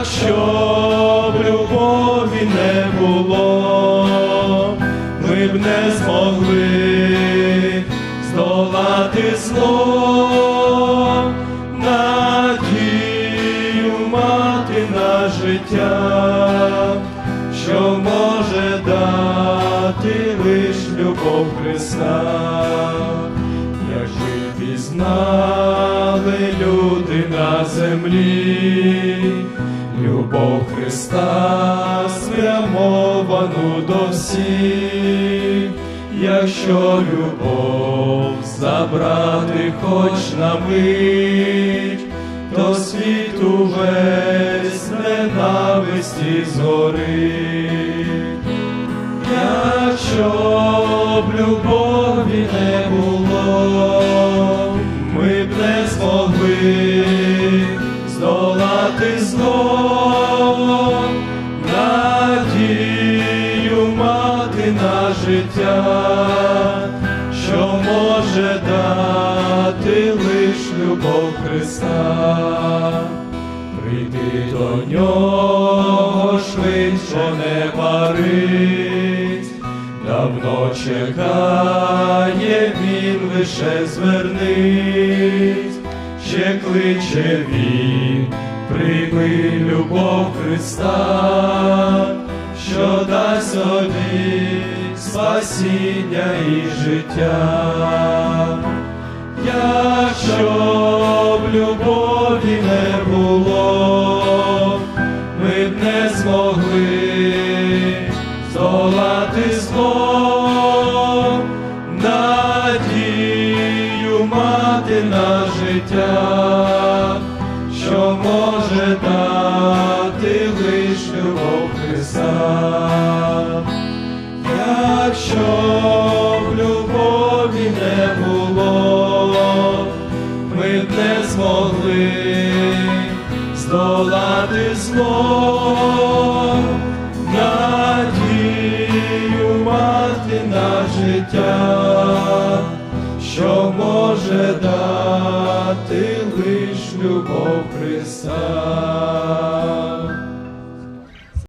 Якщо б любові не було, ми б не змогли здолати зло, надію мати на життя, що може дати лиш любов Христа. Якби пізнали люди на землі, любов Христа спрямовану до всіх, якщо любов забрати хоч на мить, то світ увесь ненависті згорить. Якщо б любові не було, ми б не змогли надію мати на життя, що може дати лиш любов Христа. Прийти до нього швидше не парить, давно чекає він лише звернись, ще кличе він, прийми любов Христа, що дасть собі спасіння і життя. Якщо б любові не було, ми б не змогли здолати зло, надію мати на життя, може дати лиш любов Христа. Якщо б любові не було, ми б не змогли здолати зло, надію мати на життя, любов Христа.